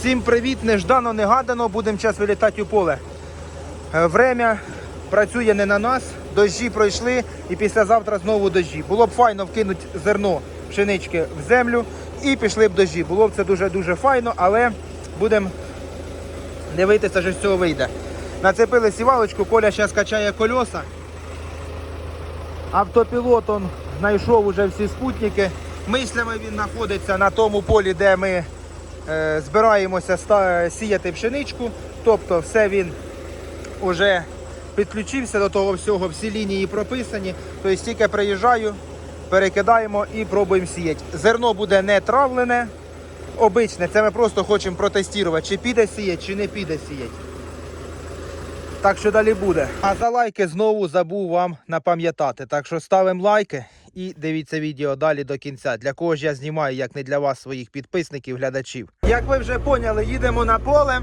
Всім привіт, неждано, негадано. Будемо час вилітати у поле. Е, Время працює не на нас. Дощі пройшли і післязавтра знову дощі. Було б файно вкинути зерно пшенички в землю і пішли б дощі. Було б це дуже-дуже файно, але будемо дивитися, що з цього вийде. Нацепили сівалочку, Коля зараз качає кольоса. Автопілот он знайшов уже всі спутники. Мислями він знаходиться на тому полі, де ми збираємося сіяти пшеничку. Тобто все він вже підключився до того всього, всі лінії прописані. Тобто тільки приїжджаю, перекидаємо і пробуємо сіяти. Зерно буде не травлене, обичне. Це ми просто хочемо протестувати, чи піде сіяти, чи не піде сіяти. Так що далі буде. А за лайки знову забув вам напам'ятати. Так що ставимо лайки і дивіться відео далі до кінця. Для кого ж я знімаю, як не для вас, своїх підписників, глядачів. Як ви вже поняли, їдемо на поле.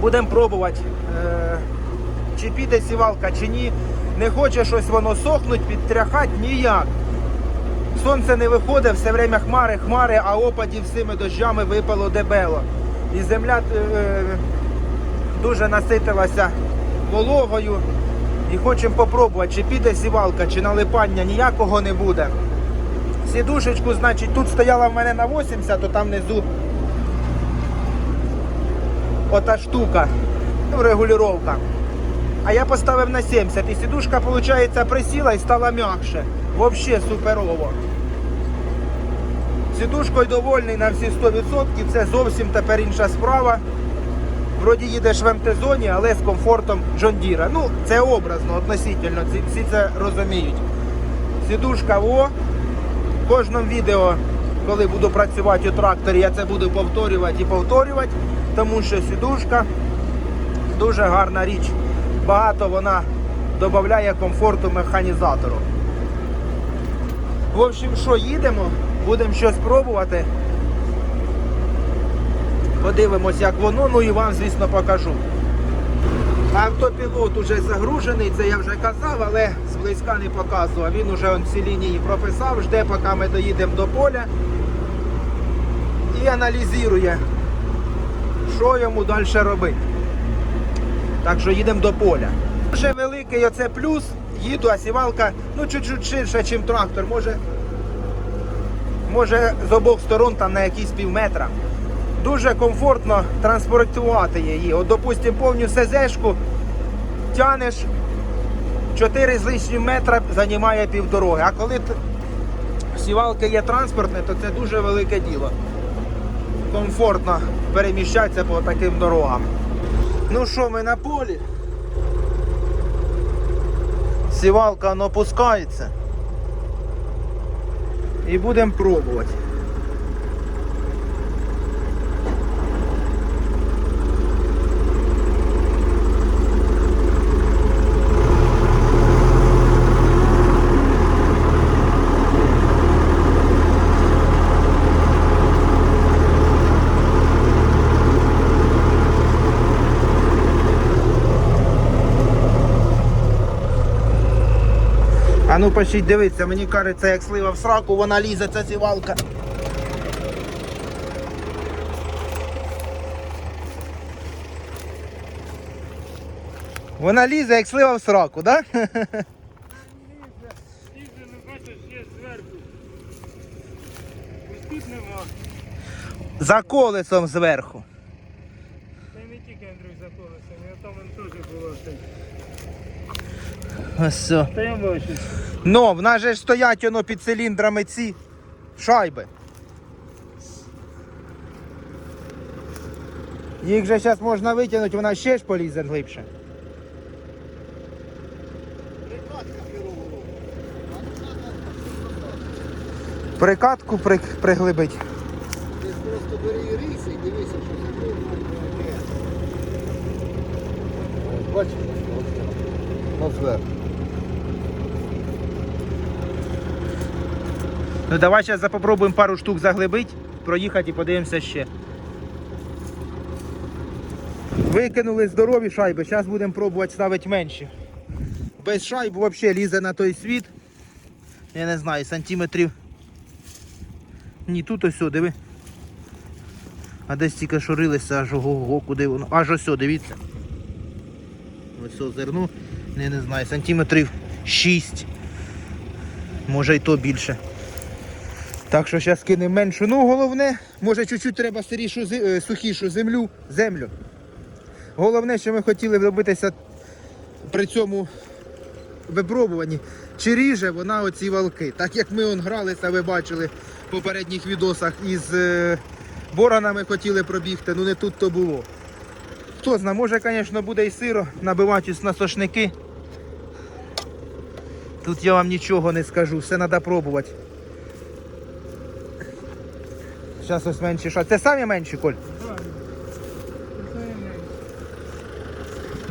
Будемо пробувати, е- чи піде сівалка, чи ні. Не хоче щось воно сохнуть, підтряхати ніяк. Сонце не виходить, все время хмари, хмари, а опадів цими дощами випало дебело. І земля е- дуже наситилася вологою. І хочемо попробувати, чи піде сівалка, чи налипання ніякого не буде. Сідушечку, значить, тут стояла в мене на 80, то там внизу ота штука, ну, регулювання. А я поставив на 70 і сідушка, виходить, присіла і стала м'якше. Взагалі суперово. Сідушкою довольний на всі 100%, це зовсім тепер інша справа. Вроді їдеш в МТ-зоні, але з комфортом Джондіра. Ну, це образно, относительно, ці- всі це розуміють. Сідушка во. В кожному відео, коли буду працювати у тракторі, я це буду повторювати і повторювати, тому що сідушка дуже гарна річ. Багато вона додає комфорту механізатору. В общем, що їдемо, будемо щось пробувати. Подивимось, як воно, ну і вам, звісно, покажу. Автопілот уже загружений, це я вже казав, але зблизька не показував. Він уже он ці лінії прописав, жде, поки ми доїдемо до поля і аналізує, що йому далі робити. Так що їдемо до поля. Дуже великий оце плюс, їду, а сівалка ну чуть-чуть ширша, ніж трактор. Може, може з обох сторон там на якісь пів метра. Дуже комфортно транспортувати її. От, допустим, повню СЗшку тянеш 4 з лишнім метра, займає півдороги. А коли сівалки є транспортне, то це дуже велике діло. Комфортно переміщатися по таким дорогам. Ну що, ми на полі? Сівалка опускається. І будемо пробувати. Ну почіть дивитися, мені кажеться, як слива в сраку, вона лізе, ця сівалка. Вона лізе, як слива в сраку, так? Да? Лізе, не бачиш, є зверху. Ось тут нема. За колесом зверху. Та й не тільки Андрюй за колесом, я там він теж було. все. Ось. Ну, в нас же ж стоять воно під циліндрами ці шайби. Їх же зараз можна витягнути, вона ще ж полізе глибше. Прикатку при, приглибить. Ти просто бери і рийся і дивися, що ним. Бачиш, на зверху. Ну давай зараз попробуємо пару штук заглибити, проїхати і подивимося ще. Викинули здорові шайби, зараз будемо пробувати ставити менші. Без шайб взагалі лізе на той світ. Я не знаю, сантиметрів. Ні, тут ось, диви. А десь тільки шурилися, аж ого-го, куди воно. Аж ось, дивіться. Ось о, зерно, не, не знаю, сантиметрів 6. Може й то більше. Так що зараз кинемо меншу. Ну головне, може чуть-чуть треба сирішу, е, сухішу землю, землю. Головне, що ми хотіли добитися при цьому випробуванні, чи ріже вона оці валки. Так як ми он гралися, ви бачили в попередніх відосах із е, боронами хотіли пробігти, ну не тут то було. Хто знає, може, звісно, буде і сиро набиватись на сошники. Тут я вам нічого не скажу, все треба пробувати. Зараз ось менші шат. Це самі менші, Коль? Так.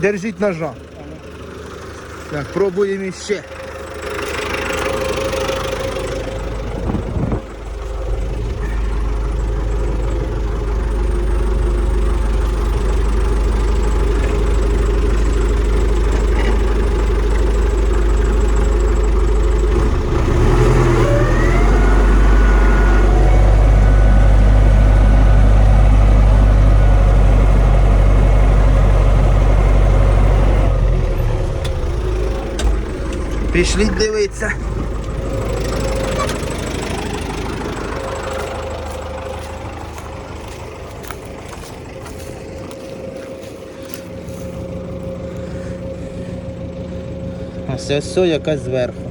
Держіть ножа. Так, пробуємо іще. Пішліть дивитися. А все все якась зверху.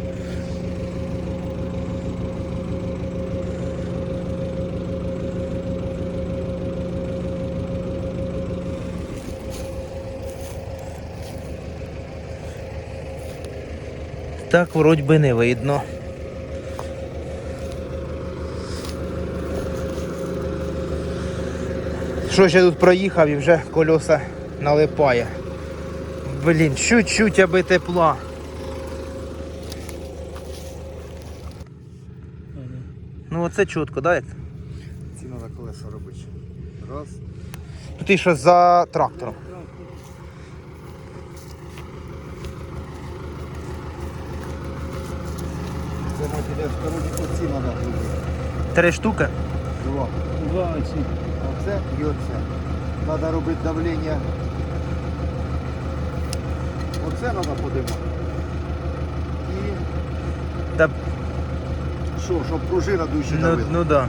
Так вроді би не видно. Що ще тут проїхав і вже кольоса налипає. Блін, чуть-чуть аби тепла. Ну оце чітко, да? як? Ці треба колеса робити. Раз. Ти що за трактором. Це на піде стороні оці треба робити. Три штуки. Два. Два оці. Оце і оце. Треба робити давлення. Оце треба подимати. І Та, що, щоб пружина дужче ну, давила. ну да.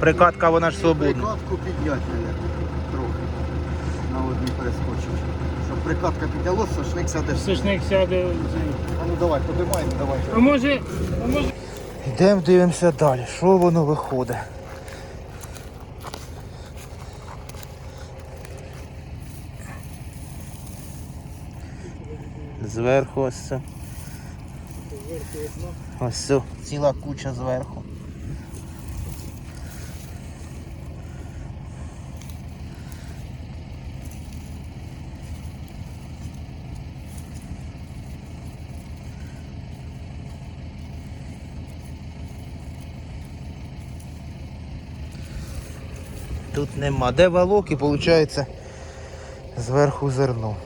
Прикатка вона ж І свободна. Прикладку підняти трохи. На одній перескочить. Прикладка піднялося, сошник сяде. Сушник сяде. А ну давай, подимаємо, давай. А може, а може Йдемо дивимося далі. Що воно виходить? Зверху ось це. Ось це. Ціла куча зверху. Тут нема. Де валок і виходить зверху зерно.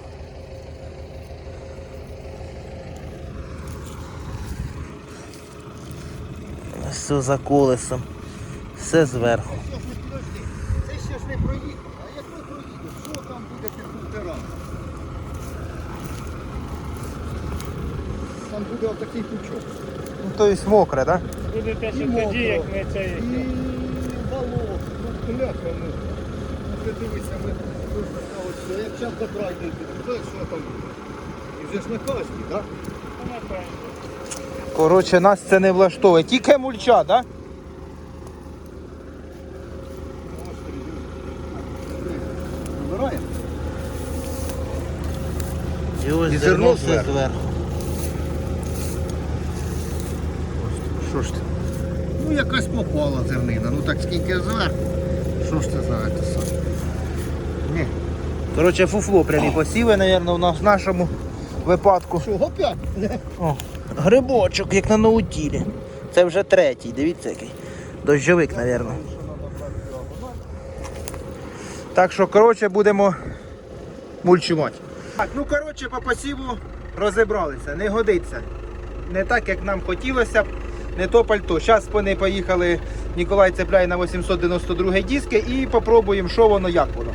Все за колесом. Все зверху. Це ще ж не проїхав. А як ми проїдемо, що там буде під бункерами? Там буде отакий пучок. Ну, то есть мокре, так? буде те, що тоді, як ми це. Волос, ну ми. Ти дивися, ми тут така от. Як час до краю то що там? І вже ж на касті, так? Коротше, нас це не влаштовує. Тільки мульча, так? Вибираємо. І ось І зерно зерно все зверху. зверху. Що ж ти? Ну якась попала зернина. Ну так скільки зверху. Що ж за це? Ні. Коротше, фуфло прямі посіви, мабуть, в наш- нашому випадку. Що, опять? О, грибочок, як на наутілі. Це вже третій, дивіться який. Дощовик, мабуть. Так що, коротше, будемо мульчувати. Так, ну коротше, по посіву розібралися, не годиться. Не так, як нам хотілося не то пальто. Зараз вони поїхали Ніколай цепляє на 892 диски і попробуємо, що воно, як воно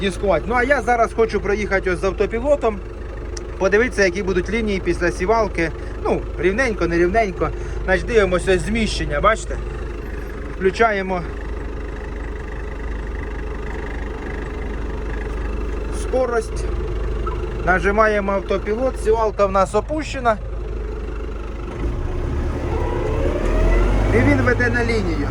дискувати. Ну а я зараз хочу проїхати ось з автопілотом, подивитися, які будуть лінії після сівалки. Ну, рівненько, не рівненько. Значить, дивимося зміщення, бачите? Включаємо скорость. Нажимаємо автопілот, сівалка в нас опущена. І він веде на лінію.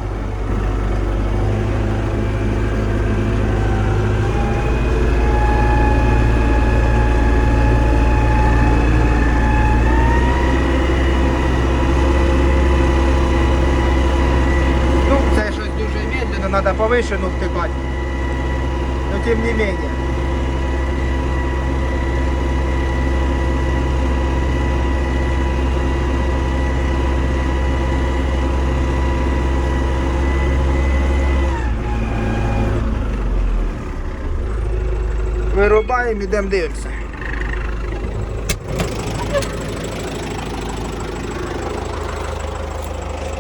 Ну, це щось дуже медленно, треба повишену втикати. Но тем не менее. Вирубаємо, ідемо дивимося.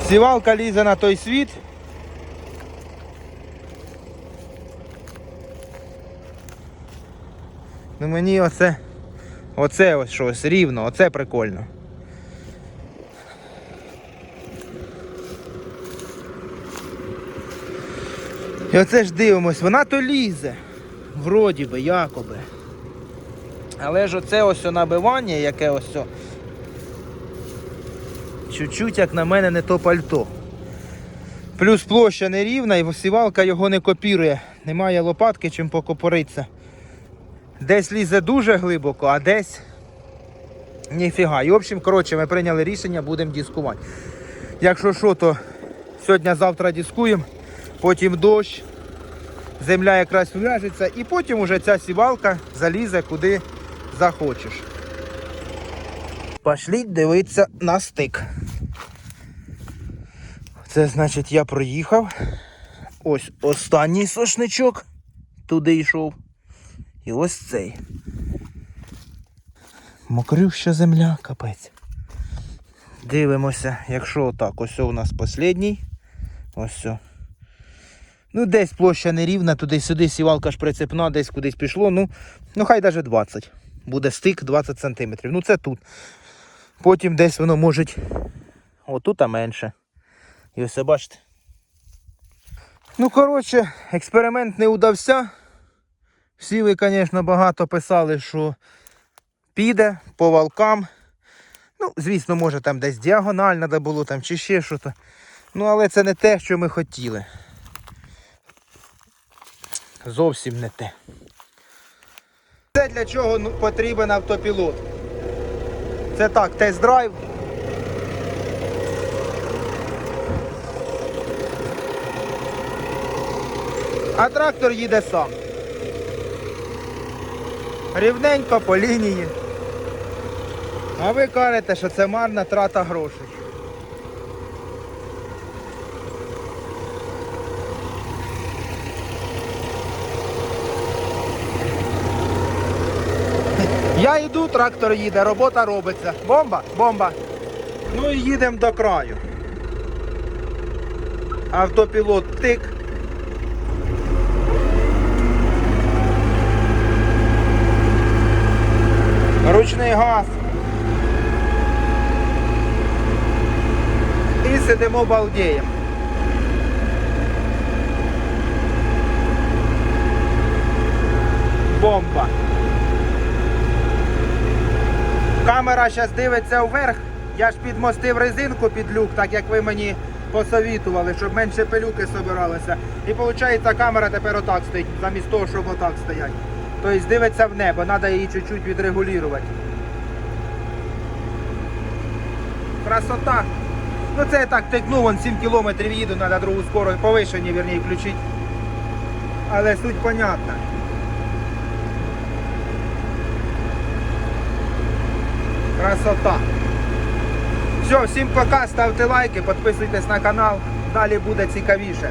Сівалка лізе на той світ. Ну мені оце, оце ось щось рівно, оце прикольно. І оце ж дивимось, вона то лізе. Вроді би, якоби. Але ж оце ось набивання, яке ось. Чуть-чуть, як на мене, не то пальто. Плюс площа нерівна і сівалка його не копірує. Немає лопатки, чим покопориться. Десь лізе дуже глибоко, а десь ніфіга. І в общем, коротше, ми прийняли рішення, будемо дискувати. Якщо що, то сьогодні-завтра дискуємо, потім дощ, земля якраз вляжеться, і потім уже ця сівалка залізе куди захочеш. Пошліть дивитися на стик. Це значить я проїхав. Ось останній сошничок туди йшов. І ось цей. Мокрюща земля, капець. Дивимося, якщо отак, ось у нас послідній. Ось. Ну, десь площа нерівна, туди-сюди сівалка ж прицепна, десь кудись пішло. Ну, ну хай навіть 20. Буде стик 20 см. Ну це тут. Потім десь воно може. Отут а менше. І ось бачите. Ну, коротше, експеримент не удався. Всі ви, звісно, багато писали, що піде по валкам. Ну, звісно, може там десь діагональ треба було там чи ще щось. Ну, але це не те, що ми хотіли. Зовсім не те. Це для чого ну, потрібен автопілот. Це так, тест-драйв. А трактор їде сам. Рівненько по лінії. А ви кажете, що це марна трата грошей. Я йду, трактор їде, робота робиться. Бомба, бомба. Ну і їдемо до краю. Автопілот тик. Ручний газ. І сидимо балдієм. Бомба. Камера зараз дивиться вверх. Я ж підмостив резинку під люк, так як ви мені посовітували, щоб менше пилюки собиралося. І виходить, камера тепер отак стоїть, замість того, щоб отак стоять. Тобто дивиться в небо, треба її чуть-чуть відрегулювати. Красота. Ну це я так тикнув, вон 7 кілометрів їду, треба другу скорость, повишення, вірні, включити. Але суть понятна. Красота. Все, всім пока, ставте лайки, підписуйтесь на канал, далі буде цікавіше.